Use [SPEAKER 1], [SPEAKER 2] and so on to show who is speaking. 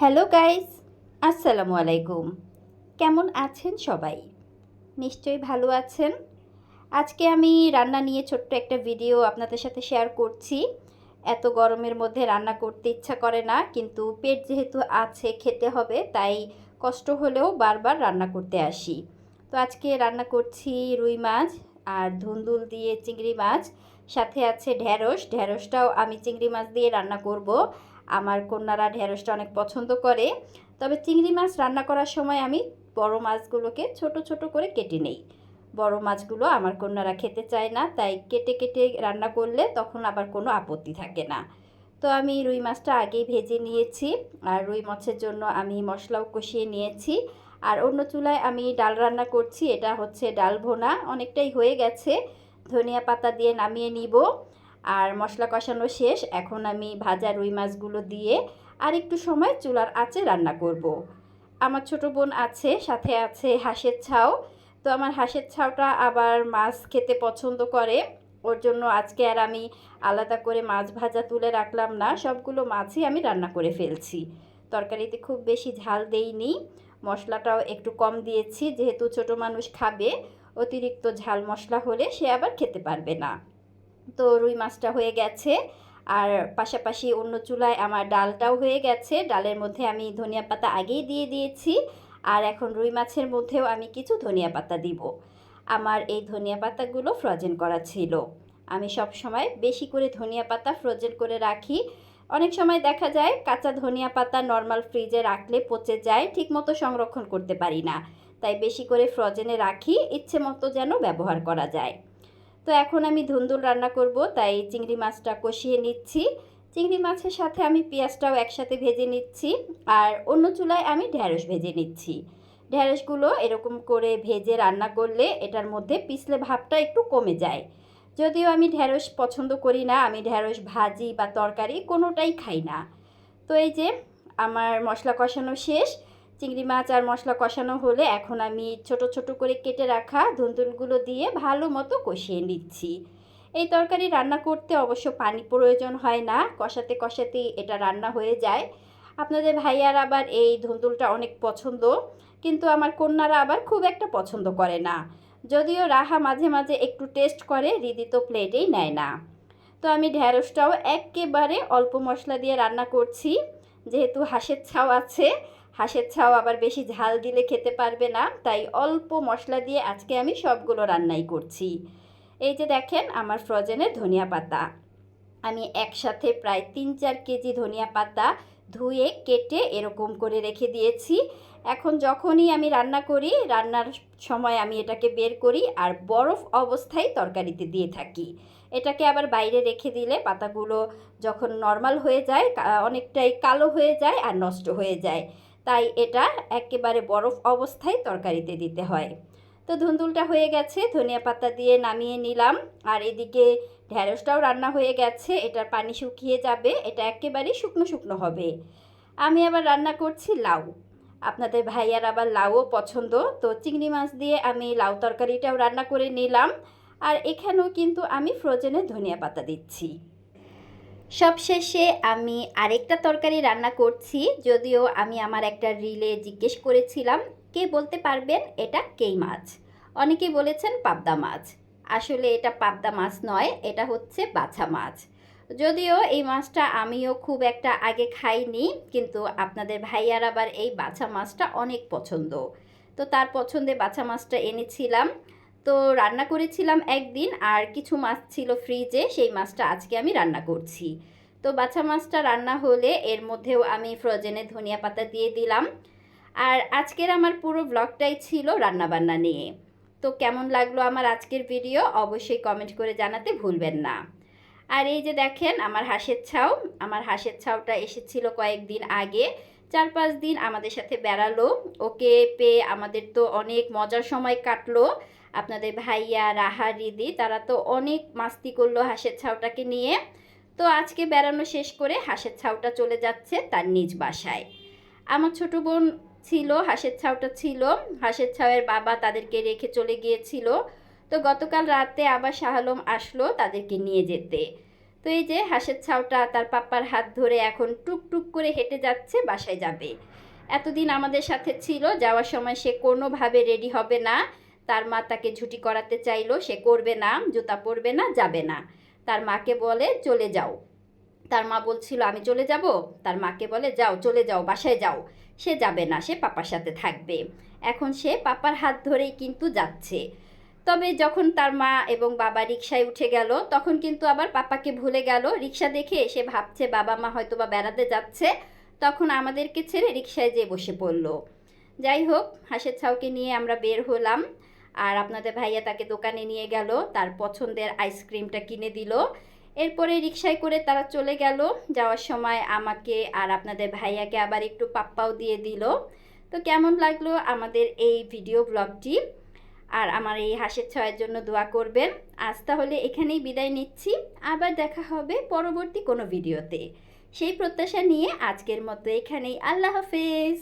[SPEAKER 1] Hello guys, আসসালামু আলাইকুম। কেমন আছেন সবাই? নিশ্চয়ই ভালো আছেন। আজকে আমি রান্না নিয়ে ছোট্ট একটা ভিডিও আপনাদের সাথে শেয়ার করছি। এত গরমের মধ্যে রান্না করতে ইচ্ছা করে না, কিন্তু পেট যেহেতু আছে, খেতে হবে, তাই কষ্ট হলেও বারবার রান্না করতে আসি। তো আজকে রান্না করছি রুই মাছ আর ধুন্দুল দিয়ে চিংড়ি মাছ, সাথে আছে ঢ্যাঁড়স ঢ্যাঁড়সটাও আমি চিংড়ি মাছ দিয়ে রান্না করব। আমার কন্যারা ঢেঁড়সটা অনেক পছন্দ করে। তবে চিংড়ি মাছ রান্না করার সময় আমি বড় মাছগুলোকে ছোট ছোট করে কেটে নেই। বড় মাছগুলো আমার কন্যারা খেতে চায় না, তাই কেটে কেটে রান্না করলে তখন আবার কোনো আপত্তি থাকে না। তো আমি রুই মাছটা আগেই ভেজে নিয়েছি, আর রুই মাছের জন্য আমি মশলাও কষিয়ে নিয়েছি। আর অন্য চুলায় আমি ডাল রান্না করছি, এটা হচ্ছে ডাল ভোনা। অনেকটাই হয়ে গেছে, ধনিয়া পাতা দিয়ে নামিয়ে নিব। আর মশলা কষানো শেষ, এখন আমি ভাজা রুই মাছগুলো দিয়ে আর একটু সময় চুলার আঁচে রান্না করব। আমার ছোট বোন আছে, সাথে আছে হাঁসের ছাও তো আমার হাঁসের ছাওটা আবার মাছ খেতে পছন্দ করে। ওর জন্য আজকে আর আমি আলাদা করে মাছ ভাজা তুলে রাখলাম না, সবগুলো মাছই আমি রান্না করে ফেলছি। তরকারিতে খুব বেশি ঝাল দেইনি, মশলাটাও একটু কম দিয়েছি, যেহেতু ছোট মানুষ খাবে, অতিরিক্ত ঝাল মশলা হলে সে আবার খেতে পারবে না। তো রুই মাছটা হয়ে গেছে। আর পাশাপাশি অন্য চুলায় আমার ডালটাও হয়ে গেছে। ডালের মধ্যে আমি ধনিয়া পাতা আগেই দিয়ে দিয়েছি। আর এখন রুই মাছের মধ্যেও আমি কিছু ধনিয়া পাতা দিব। আমার এই ধনিয়া পাতাগুলো ফ্রোজেন করা ছিল। আমি সব সময় বেশি করে ধনিয়া পাতা ফ্রোজেন করে রাখি। অনেক সময় দেখা যায় কাঁচা ধনিয়া পাতা নর্মাল ফ্রিজে রাখলে পচে যায়, ঠিকমতো সংরক্ষণ করতে পারি না। তাই বেশি করে ফ্রোজেনে রাখি, ইচ্ছে মতো যেন ব্যবহার করা যায়। তো এখন আমি ধুন্দুল রান্না করব, তাই চিংড়ি মাছটা কষিয়ে নিচ্ছি। চিংড়ি মাছের সাথে আমি পেঁয়াজটাও একসাথে ভেজে নিচ্ছি আর অন্য চুলায় আমি ঢ্যাঁড়স ভেজে নিচ্ছি। ঢ্যাঁড়সগুলো এরকম করে ভেজে রান্না করলে এটার মধ্যে পিছলে ভাবটা একটু কমে যায়। যদিও আমি ঢ্যাঁড়স পছন্দ করি না, আমি ঢ্যাঁড়স ভাজি বা তরকারি কোনোটাই খাই না। তো এই যে, আমার মশলা কষানো শেষ। চিংড়ি মাছ আর মশলা কষানো হলে এখন আমি ছোট ছোট করে কেটে রাখা ধুন্দুলগুলো দিয়ে ভালো মতো কষিয়ে নিচ্ছি। এই তরকারি রান্না করতে অবশ্য পানি প্রয়োজন হয় না, কষাতে কষাতেই এটা রান্না হয়ে যায়। আপনাদের ভাইয়ার আবার এই ধুন্দুলটা অনেক পছন্দ, কিন্তু আমার কন্যারা আবার খুব একটা পছন্দ করে না। যদিও রাহা মাঝে মাঝে একটু টেস্ট করে, রিদি তো প্লেটেই নেয় না। তো আমি ঢ্যাঁড়সটাও একেবারে অল্প মশলা দিয়ে রান্না করছি, যেহেতু হাঁসের ছাও আছে হাঁসের ছাও আবার বেশি ঝাল দিলে খেতে পারবে না, তাই অল্প মশলা দিয়ে আজকে আমি সবগুলো রান্নাই করছি। এই যে দেখেন আমার ফ্রজেনের ধনিয়া পাতা। আমি একসাথে প্রায় তিন চার কেজি ধনিয়া পাতা ধুয়ে, কেটে এরকম করে রেখে দিয়েছি। এখন যখনই আমি রান্না করি, রান্নার সময় আমি এটাকে বের করি আর বরফ অবস্থায় তরকারিতে দিয়ে থাকি। এটাকে আবার বাইরে রেখে দিলে পাতাগুলো যখন নর্মাল হয়ে যায় অনেকটাই কালো হয়ে যায় আর নষ্ট হয়ে যায়। তাই এটা একেবারে বরফ অবস্থায় তরকারিতে দিতে হয়। তো ধুন্দুলটা হয়ে গেছে, ধনিয়া পাতা দিয়ে নামিয়ে নিলাম। আর এদিকে ঢ্যাঁড়সটাও রান্না হয়ে গেছে, এটার পানি শুকিয়ে যাবে, এটা একেবারেই শুকনো শুকনো হবে। আমি আবার রান্না করছি লাউ। আপনাদের ভাইয়ার আবার লাউও পছন্দ, তো চিংড়ি মাছ দিয়ে আমি লাউ তরকারিটাও রান্না করে নিলাম। আর এখানেও কিন্তু আমি ফ্রোজেনের ধনিয়া পাতা দিচ্ছি। সবশেষে আমি আরেকটা তরকারি রান্না করছি, যদিও আমি আমার একটা রিলে জিজ্ঞেস করেছিলাম, কে বলতে পারবেন? এটা কেই মাছ? অনেকেই বলেছেন পাবদা মাছ। আসলে এটা পাবদা মাছ নয়, এটা হচ্ছে বাছা মাছ। যদিও এই মাছটা আমিও খুব একটা আগে খাইনি, কিন্তু আপনাদের ভাইয়ার আবার এই বাছা মাছটা অনেক পছন্দ। তো তার পছন্দে বাছা মাছটা এনেছিলাম। তো রান্না করেছিলাম একদিন আর কিছু মাছ ছিল ফ্রিজে সেই মাছটা আজকে আমি রান্না করছি। তো বাছা মাছটা রান্না হলে এর মধ্যেও আমি ফ্রোজেনে ধনিয়া পাতা দিয়ে দিলাম। আর আজকের আমার পুরো ব্লগটাই ছিল রান্নাবান্না নিয়ে। তো কেমন লাগল আমার আজকের ভিডিও অবশ্যই কমেন্ট করে জানাতে ভুলবেন না। আর এই যে দেখেন, আমার হাঁসের ছাও আমার হাঁসের ছাউটা এসেছিল কয়েকদিন আগে। চার পাঁচ দিন আমাদের সাথে বেড়ালো। ওকে পেয়ে আমাদের তো অনেক মজার সময় কাটলো। আপনাদের ভাইয়া, রাহা, রিদি, তারা তো অনেক মাস্তি করল হাঁসের ছাউটাকে নিয়ে। তো আজকে বেড়ানো শেষ করে হাঁসের ছাউটা চলে যাচ্ছে তার নিজ বাসায়। আমার ছোট বোন ছিল, হাঁসের ছাউটা ছিল। হাঁসের ছাউয়ের বাবা তাদেরকে রেখে চলে গিয়েছিল। তো গতকাল রাতে আবার শাহালম আসলো তাদেরকে নিয়ে যেতে। তো এই যে হাঁসের ছাউটা তার পাপ্পার হাত ধরে এখন টুকটুক করে হেঁটে যাচ্ছে, বাসায় যাবে। এতদিন আমাদের সাথে ছিল, যাওয়ার সময় সে কোনোভাবে রেডি হবে না। তার মা তাকে ঝুটি করাতে চাইলো, সে করবে না, জুতা পরবে না, যাবে না। তার মাকে বলে, চলে যাও। তার মা বলছিল, আমি চলে যাব? তার মাকে বলে, যাও, চলে যাও, বাসায় যাও। সে যাবে না, সে পাপার সাথে থাকবে। এখন সে পাপার হাত ধরেই কিন্তু যাচ্ছে। তবে যখন তার মা এবং বাবা রিক্সায় উঠে গেল, তখন কিন্তু আবার পাপাকে ভুলে গেল। রিক্সা দেখে সে ভাবছে, বাবা মা হয়তো বা বেড়াতে যাচ্ছে। তখন আমাদেরকে ছেড়ে রিক্সায় যেয়ে বসে পড়ল। যাই হোক, হাঁসের ছাউকে নিয়ে আমরা বের হলাম আর আপনাদের ভাইয়া তাকে দোকানে নিয়ে গেল, তার পছন্দের আইসক্রিমটা কিনে দিল। এরপরে রিক্সায় করে তারা চলে গেল। যাওয়ার সময় আমাকে আর আপনাদের ভাইয়াকে আবার একটু পাপ্পাও দিয়ে দিল। তো কেমন লাগল আমাদের এই ভিডিও ব্লগটি? আর আমার এই হাসির ছয়ের জন্য দোয়া করবেন। আজ তাহলে এখানেই বিদায় নিচ্ছি। আবার দেখা হবে পরবর্তী কোনো ভিডিওতে। সেই প্রত্যাশা নিয়ে আজকের মতো এখানেই। আল্লাহ হাফেজ।